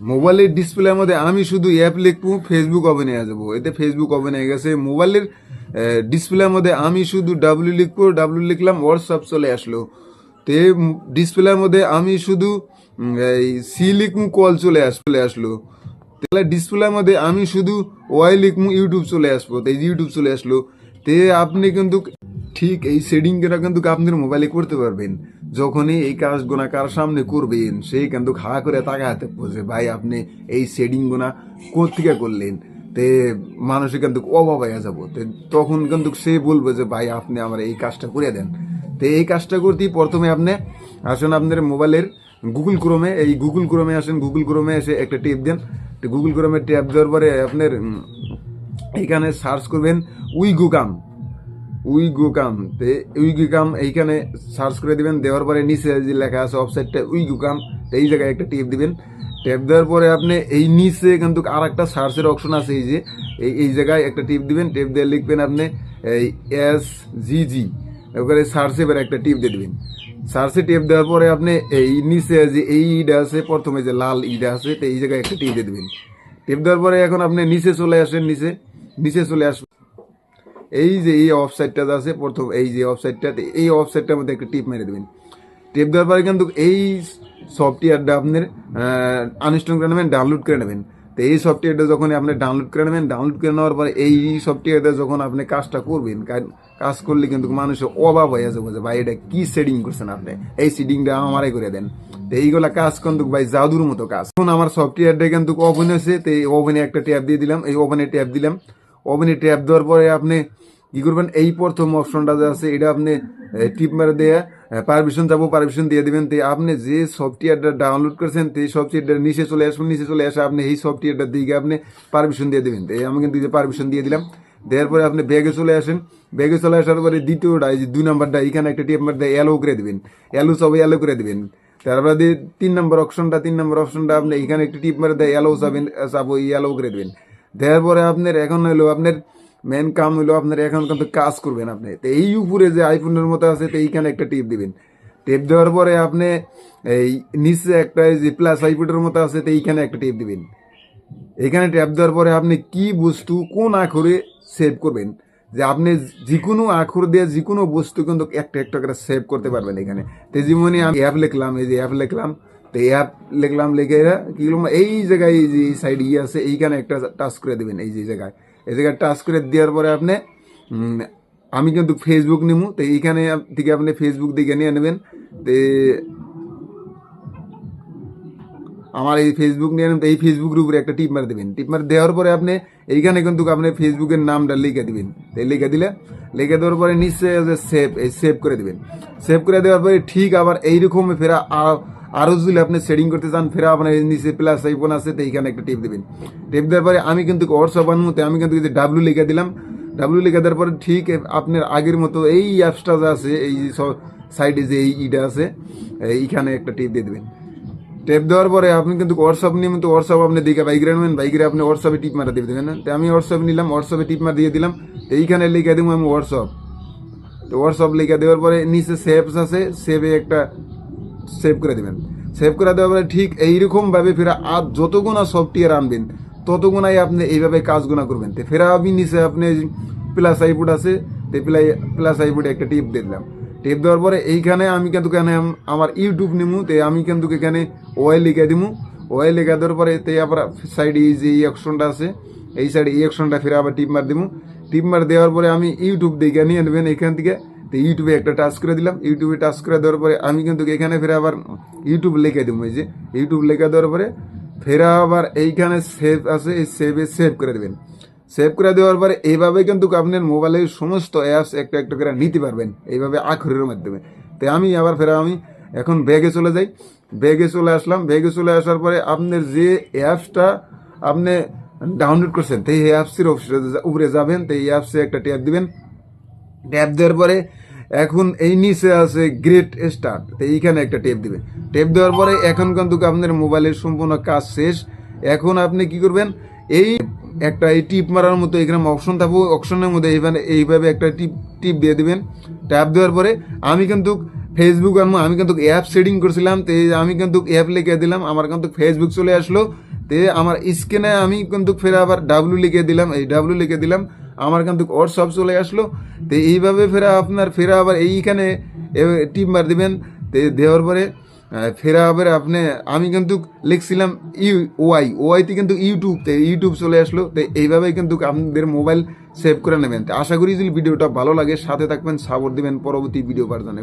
মোবাইলের ডিসপ্লের মধ্যে আমি শুধু অ্যাপ লিখব ফেসবুক ওপেন হয়ে যাব। এতে ফেসবুক ওপেন হয়ে গেছে। মোবাইলের ডিসপ্লের মধ্যে আমি শুধু ডাব্লিউ লিখব ডাব্লিউ লিখলাম হোয়াটসঅ্যাপ চলে আসলো। তে ডিসপ্লের মধ্যে আমি শুধু সি লিখব কল চলে আস, চলে আসলো। তাহলে ডিসপ্লের মধ্যে আমি শুধু ওয়াই লিখব ইউটিউব চলে আসব। তো ইউটিউব চলে আসলো। তে, আপনি কিন্তু ঠিক এই সেটিংটা কিন্তু আপনার মোবাইলে করতে পারবেন। যখনই এই কাজগুনা কার সামনে করবেন, সেই কিন্তু হা করে তাকাতে বলছে, ভাই, আপনি এই সেটিং গুনা কোথেকে করলেন? তে মানুষে কিন্তু অভাব হয়ে যাব। তখন কিন্তু সে বলবে যে, ভাই, আপনি আমার এই কাজটা করে দেন। তো এই কাজটা করতেই প্রথমে আপনি আসুন আপনার মোবাইলের গুগল ক্রোমে, এই গুগল ক্রোমে আসেন, গুগল ক্রোমে এসে একটা টেপ দেন। তো গুগল ক্রোমে ট্যাপ দেওয়ার পরে আপনার এখানে সার্চ করবেন উইগুকাম উইগুকাম। তে উইগুকাম এইখানে সার্চ করে দিবেন, দেওয়ার পরে নিচে যে লেখা আছে ওয়েবসাইটটা উইগুকাম এই জায়গায় একটা টেপ দিবেন। ট্যাপ দেওয়ার পরে আপনি এই নিচে কিন্তু আর একটা সার্চের অপশন আছে, এই যে এই এই জায়গায় একটা টিপ দিবেন। টেপ দিয়ে লিখবেন আপনি এই এস জি জি। ওখানে সার্চে এবার একটা টিপ দিয়ে দিবেন। সার্চে টেপ দেওয়ার পরে আপনি এই নিচে যে এই ইডা আছে, প্রথমে যে লাল ইডা আছে, তো এই জায়গায় একটা টিপ দিয়ে দিবেন। টেপ দেওয়ার পরে এখন আপনি নিচে চলে আসেন, নিচে নিচে চলে আসবেন। এই যে এই অফসাইডটা আছে, প্রথম এই যে অফসাইডটা এই অফসাইডটার মধ্যে একটা টিপ মেরে দেবেন। টিপ দেওয়ার পরে কিন্তু এই সফটওয়্যারটা আপনার আনইনস্টল করে নেবেন ডাউনলোড করে নেবেন। তো এই সফটওয়্যারটা যখন আপনি ডাউনলোড করে নেবেন ডাউনলোড করে নেওয়ার পরে এই সফটওয়্যারটা যখন আপনি কাজটা করবেন, কাজ করলে কিন্তু মানুষের অভাব হয়ে যাবে যে, ভাই, এটা কী সেডিং করছেন আপনি? এই সেডিংটা আমারাই করে দেন। তো এইগুলা কাজ কিন্তু ভাই জাদুর মতো কাজ। এখন আমার সফটওয়্যারটা কিন্তু ওপেন হয়েছে, তো এই ওভেনে একটা ট্যাপ দিয়ে দিলাম, এই ওভেনে ট্যাপ দিলাম। ওভেনে ট্যাপ দেওয়ার পরে আপনি কি করবেন? এই প্রথম অপশনটা যে আছে, এটা আপনি টিপ মেরে দিয়ে পারমিশন যাব পারমিশন দিয়ে দিবেন। তো আপনি যে সফটওয়্যারটা ডাউনলোড করেছেন এই সফটওয়্যারটা নিচে চলে আসবেন নিচে চলে আসে আপনি এই সফটওয়্যারটার দিকে আপনি পারমিশন দিয়ে দেবেন। আমি কিন্তু পারমিশন দিয়ে দিলাম। দেওয়ার পরে আপনি ব্যাগে চলে আসেন। ব্যাগে চলে আসার পরে দ্বিতীয়টা, এই যে দুই নাম্বারটা এখানে একটা টিপ মার দিয়ে অ্যালো করে দিবেন। অ্যালো সবাই অ্যালো করে দিবেন। তারপরে দিয়ে তিন নম্বর অপশনটা তিন নম্বর অপশনটা আপনি এখানে একটা টিপ মারে দেয় অ্যালো যাবেন যাব অ্যালো করে দেবেন। দেওয়ার পরে আপনার, এখন হলো আপনার মেন কাম হলো আপনার এখন কিন্তু কাজ করবেন আপনি। তো এই উপরে যে আইফোনের মতো আছে, তো এইখানে একটা টিপ দিবেন। টেপ দেওয়ার পরে আপনি এই নিচে একটা যে প্লাস আইপুটের মতো আছে, তো এইখানে একটা টিপ দিবেন। এখানে ট্যাপ দেওয়ার পরে আপনি কি বস্তু কোন আখরে সেভ করবেন? যে আপনি যে কোনো আখর দিয়ে যে কোনো বস্তু কিন্তু একটা একটা করে সেভ করতে পারবেন এখানে। তো যেমনি আমি অ্যাপ লিখলাম, এই যে অ্যাপ লিখলাম, তো অ্যাপ লিখলাম, লিখে কি এই জায়গায় এই যে সাইড ইয়ে আছে, এইখানে একটা টাচ করে দেবেন, এই যে জায়গায়। জায়গায় টাচ করে দেওয়ার পরে আপনি আমি কিন্তু ফেসবুক নিমু, তো এইখানে থেকে আপনি ফেসবুক দিকে নিয়ে নেবেন। তো আমার এই ফেসবুক নিয়ে তো এই ফেসবুকের উপরে একটা টিপ মার দেবেন। টিপ মার দেওয়ার পরে আপনি এইখানে কিন্তু আপনি ফেসবুকের নামটা লিখে দিবেন। তো লিখে দিলে, লিখে দেওয়ার পরে নিশ্চয়ই সেভ এই সেভ করে দিবেন। সেভ করে দেওয়ার পরে ঠিক আবার এইরকম ফেরা, আ- আরও যদি আপনি শেডিং করতে চান, ফেরা আপনার নিচে প্লাস আইফোন আছে, তো এইখানে একটা টিপ দেবেন। টিপ দেওয়ার পরে আমি কিন্তু হোয়াটসঅ্যাপ আনমতে আমি কিন্তু ডাব্লু লিখে দিলাম। ডাব্লু লিখে দেওয়ার পরে ঠিক আপনার আগের মতো এই অ্যাপসটা যে আছে, এই সাইডে যে এই ইটা আছে এইখানে একটা টিপ দিয়ে দেবেন। টেপ দেওয়ার পরে আপনি কিন্তু হোয়াটসঅ্যাপ নিয়মিত হোয়াটসঅ্যাপ আপনি দিকে বাইক নেবেন বাইকের আপনি হোয়াটসঅ্যাপে টিপ মারা দিয়ে দেবেন তো আমি হোয়াটসঅ্যাপ নিলাম হোয়াটসঅ্যাপে টিপ মারা দিয়ে দিলাম, তো এইখানে লিখে দেবো আমি হোয়াটসঅ্যাপ তো হোয়াটসঅ্যাপ লিখে দেওয়ার পরে নিচে সেভস আছে, সেভে একটা সেভ করে দেবেন। সেভ করে দেওয়ার পরে ঠিক এইরকমভাবে ফেরা, আর যতগুনা সফটওয়্যার আনবেন ততগুনাই আপনি এইভাবে কাজগুনা করবেন। তো ফেরা আমি নিচে আপনি প্লাস আইপুট আছে, তো প্লাই প্লাস আইপুটে একটা টিপ দিলাম। টিপ দেওয়ার পরে এইখানে আমি কিন্তু আম- আমার ইউটিউব নিমু, তো আমি কিন্তু এখানে ওয়াই লিখে দিমু। ওয়াই লিখে দেওয়ার পরে তো আবার সাইডে এই যে এই অপশনটা আছে, এই সাইডে এই অপশনটা ফেরা আবার টিপ মার দিমু। টিপ মার দেওয়ার পরে আমি ইউটিউব দেখে নিয়ে নেবেন এখান থেকে। তো ইউটিউবে একটা টাচ করে দিলাম, ইউটিউবে টাচ করে দেওয়ার পরে আমি কিন্তু এখানে ফেরা আবার ইউটিউব লিখে দেবো যে ইউটিউব লিখে দেওয়ার পরে ফেরা আবার এইখানে সেভ আছে, এই সেভে সেভ করে দেবেন। সেভ করে দেওয়ার পরে এইভাবে কিন্তু আপনার মোবাইলের সমস্ত অ্যাপস একটা একটা করে নিতে পারবেন, এইভাবে আখরের মাধ্যমে। তো আমি আবার ফেরা আমি এখন ব্যাগে চলে যাই ব্যাগে চলে আসলাম ব্যাগে চলে আসার পরে আপনার যে অ্যাপসটা আপনি ডাউনলোড করছেন, তো এই অ্যাপসের উপরে যাবেন, তো এই অ্যাপসে একটা ট্যাপ দিবেন। ট্যাপ দেওয়ার পরে এখন এই নিচে আছে গ্রেট স্টার্ট তো এইখানে একটা টেপ দিবেন টেপ দেওয়ার পরে এখন কিন্তু আপনার মোবাইলের সম্পূর্ণ কাজ শেষ। এখন আপনি কি করবেন? এই একটা এই টিপ মারার মতো এখানে অপশন থাকব। অপশনের মধ্যে এইভাবে এইভাবে একটা টিপ টিপ দিয়ে দিবেন। ট্যাপ দেওয়ার পরে আমি কিন্তু ফেসবুক আমি কিন্তু অ্যাপ সেটিং করছিলাম। তো আমি কিন্তু অ্যাপ লিখে দিলাম। আমার কিন্তু ফেসবুক চলে আসলো। তে আমার স্ক্রিনে আমি কিন্তু ফের আবার ডাব্লু লিখে দিলাম, এই ডাব্লু লিখে দিলাম, আমার কিন্তু হোয়াটসঅ্যাপ চলে আসলো। তো এইভাবে ফেরা আপনার, ফেরা আবার এইখানে টিপ মার দিবেন। তে দেওয়ার পরে ফেরা আবার আপনি, আমি কিন্তু লিখছিলাম ইউ, ওয়াই ওয়াইতে কিন্তু ইউটিউব, তে ইউটিউব চলে আসলো। তো এইভাবেই কিন্তু আপনাদের মোবাইল সেভ করে নেবেন। তো আশা করি যদি ভিডিওটা ভালো লাগে, সাথে থাকবেন সাপোর্ট দিবেন পরবর্তী ভিডিও পাওয়ার জন্য।